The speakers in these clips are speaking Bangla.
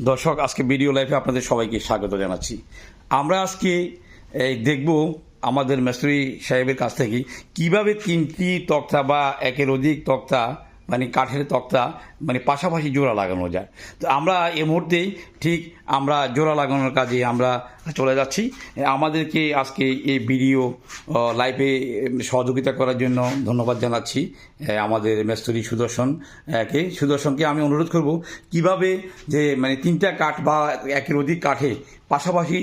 দর্শক, আজকে ভিডিও লাইফে আপনাদের সবাইকে স্বাগত জানাচ্ছি। আমরা আজকে এই দেখব আমাদের মেস্ত্রি সাহেবের কাছ থেকে কীভাবে তিনটি তক্তা বা একের অধিক তক্তা মানে কাঠের তক্তা মানে পাশাপাশি জোড়া লাগানো যায়। তো আমরা এ মুহূর্তেই ঠিক আমরা জোড়া লাগানোর কাজে আমরা চলে যাচ্ছি। আমাদেরকে আজকে এই ভিডিও লাইভে সহযোগিতা করার জন্য ধন্যবাদ জানাচ্ছি আমাদের মেস্তরি সুদর্শন কে। সুদর্শনকে আমি অনুরোধ করব, কীভাবে যে মানে তিনটা কাঠ বা একের অধিক কাঠে পাশাপাশি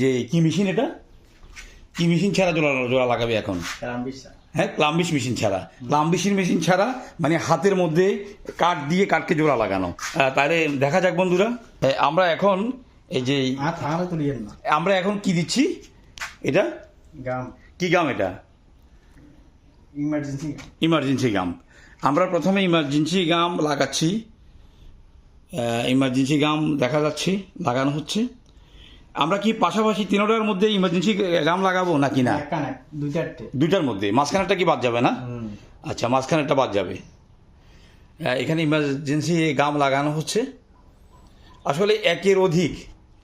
যে কি মেশিন এটা? কি মেশিন ছাড়া জোড়া জোড়া লাগাবে এখন? হ্যাঁ ক্লাম্বিশ মেশিন ছাড়া। ক্লাম্বিশির মেশিন ছাড়া মানে হাতের মধ্যে কাঠ দিয়ে কাঠকে জোড়া লাগানো। তাহলে দেখা যাক বন্ধুরা। আমরা এখন এই যে আমরা এখন কি দিচ্ছি? এটা? গাম কি গাম এটা? ইমার্জেন্সি ইমার্জেন্সি গাম আমরা প্রথমে ইমার্জেন্সি গাম লাগাচ্ছি। ইমার্জেন্সি গাম দেখা যাচ্ছে লাগানো হচ্ছে। আমরা কি পাশাপাশি তিনোটার মধ্যে ইমার্জেন্সি গাম লাগাবো নাকি না? দুইটার মধ্যে। মাঝখানেরটা কি বাদ যাবে না? আচ্ছা মাঝখানেরটা বাদ যাবে। এখানে ইমার্জেন্সি গাম লাগানো হচ্ছে। আসলে একের অধিক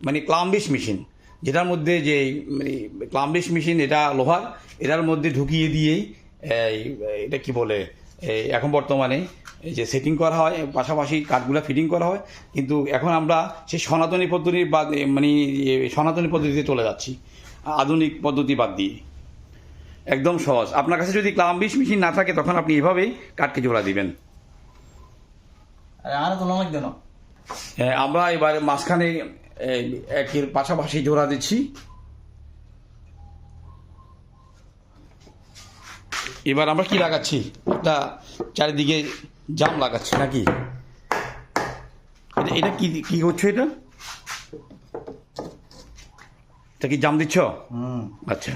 মানে ক্লাম্বিশ মেশিন যেটার মধ্যে যে মানে ক্লাম্বিশ মেশিন এটা লোহার এটার মধ্যে ঢুকিয়ে দিয়েই এটা কি বলে? এখন বর্তমানে এই যে সেটিং করা হয় পাশাপাশি কাঠগুলো ফিটিং করা হয় কিন্তু এখন আমরা সেই সনাতনী পদ্ধতির বাদ মানে সনাতনী পদ্ধতিতে চলে যাচ্ছি। আধুনিক পদ্ধতি বাদ দিয়ে। একদম সহজ। আপনার কাছে যদি ক্লাম্বিশ মেশিন না থাকে তখন আপনি এভাবেই কাঠকে জোড়া দিবেন। আরে আর তোলা লাগবে না। আমরা এবার মাঝখানে একের পাশাপাশি জোড়া দিচ্ছি। এবার আমরা কি লাগাচ্ছি? একটা চারিদিকে জাম লাগাচ্ছি। নাকি? এটা এটা কি কি করছ এটা? এটা কি জাম দিচ্ছ? হুম। আচ্ছা।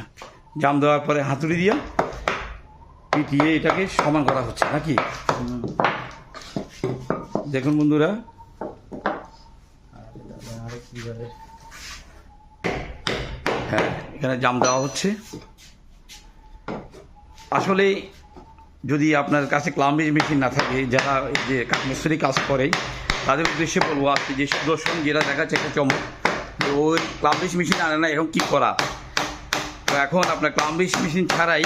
জাম দেওয়ার পরে হাতুড়ি দিয়ে পিটিয়ে এটাকে সমান করা হচ্ছে নাকি? দেখুন বন্ধুরা। আরে হ্যাঁ এখানে জাম দেওয়া হচ্ছে। আসলে যদি আপনার কাছে ক্লাম্বিং মেশিন না থাকে, যারা এই যে মিস্ত্রি কাজ করে, তাদের উদ্দেশ্যে বলব আজকে যে সুদর্শন যেটা দেখাচ্ছে একটা চমক ওই ক্লাম্বিশ মেশিন আনে না এখন কী করা? তো এখন আপনার ক্লাম্বিশ মেশিন ছাড়াই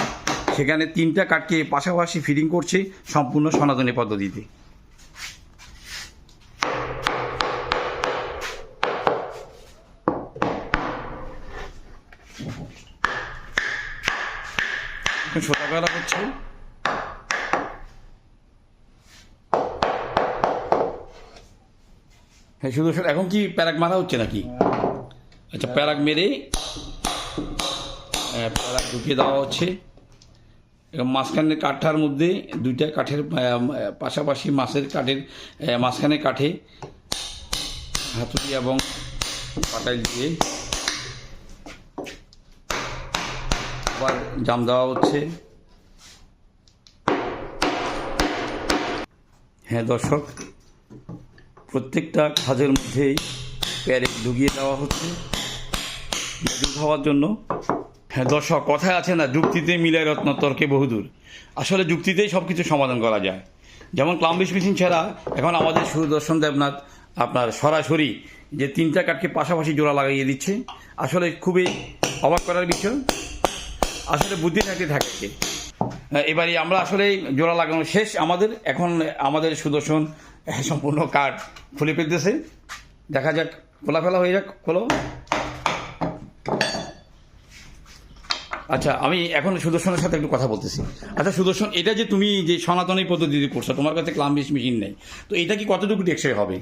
সেখানে তিনটা কাঠকে পাশাপাশি ফিটিং করছে সম্পূর্ণ সনাতনী পদ্ধতিতে। এখন সকালবেলা হচ্ছে। হ্যাঁ শুধু এখন কি প্যারাক মারা হচ্ছে নাকি? আচ্ছা প্যারাক মেরে আহ, প্যারাক ঢুকিয়ে দেওয়া হচ্ছে। এবং মাঝখানে কাঠার মধ্যে দুইটা কাঠের পাশাপাশি মাছের কাঠের মাঝখানে কাঠে হাতুড়ি এবং পাটাই দিয়ে আবার জাম দেওয়া হচ্ছে। হ্যাঁ দর্শক প্রত্যেকটা কাজের মধ্যেই প্যারেক ঢুকিয়ে দেওয়া হচ্ছে। হওয়ার জন্য। হ্যাঁ দর্শক, কথায় আছে না, যুক্তিতে মিলে রত্ন তর্কে বহুদূর। আসলে যুক্তিতেই সব কিছু সমাধান করা যায়। যেমন ক্লাম্বিশ মেশিন ছাড়া এখন আমাদের সুদর্শন দেবনাথ আপনার সরাসরি যে তিনটা কাঠকে পাশাপাশি জোড়া লাগাইয়ে দিচ্ছে। আসলে খুবই অবাক করার বিষয়। আসলে বুদ্ধি থাকতে থাকে। এবারে আমরা আসলে জোড়া লাগানো শেষ আমাদের। এখন আমাদের সুদর্শন সম্পূর্ণ কার্ড খুলে ফেলতেছে। দেখা যাক, খোলা ফেলা হয়ে যাক, খোলো। আচ্ছা আমি এখন সুদর্শনের সাথে একটু কথা বলতেছি। আচ্ছা সুদর্শন, এটা যে তুমি যে সনাতনী পদ্ধতিতে করছ, তোমার কাছে ক্লাম্বিশ মেশিন নেই। তো এটা কি কতটুকু টেকসই হবে,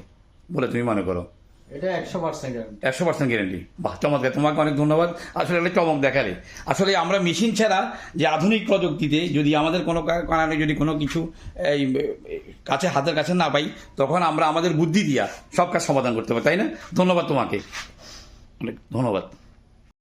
বলে তুমি মনে করো? এটা একশো পার্সেন্ট একশো পার্সেন্ট গ্যারেন্টি বাহ, চমৎকার। তোমাকে অনেক ধন্যবাদ। আসলে একটা চমক দেখালে। আসলে আমরা মেশিন ছাড়া যে আধুনিক প্রযুক্তিতে যদি আমাদের কোনো কারণে যদি কোনো কিছু এই কাছে, হাতের কাছে না পাই, তখন আমরা আমাদের বুদ্ধি দিয়া সব কাজ সমাধান করতে পারি, তাই না? ধন্যবাদ তোমাকে। অনেক ধন্যবাদ।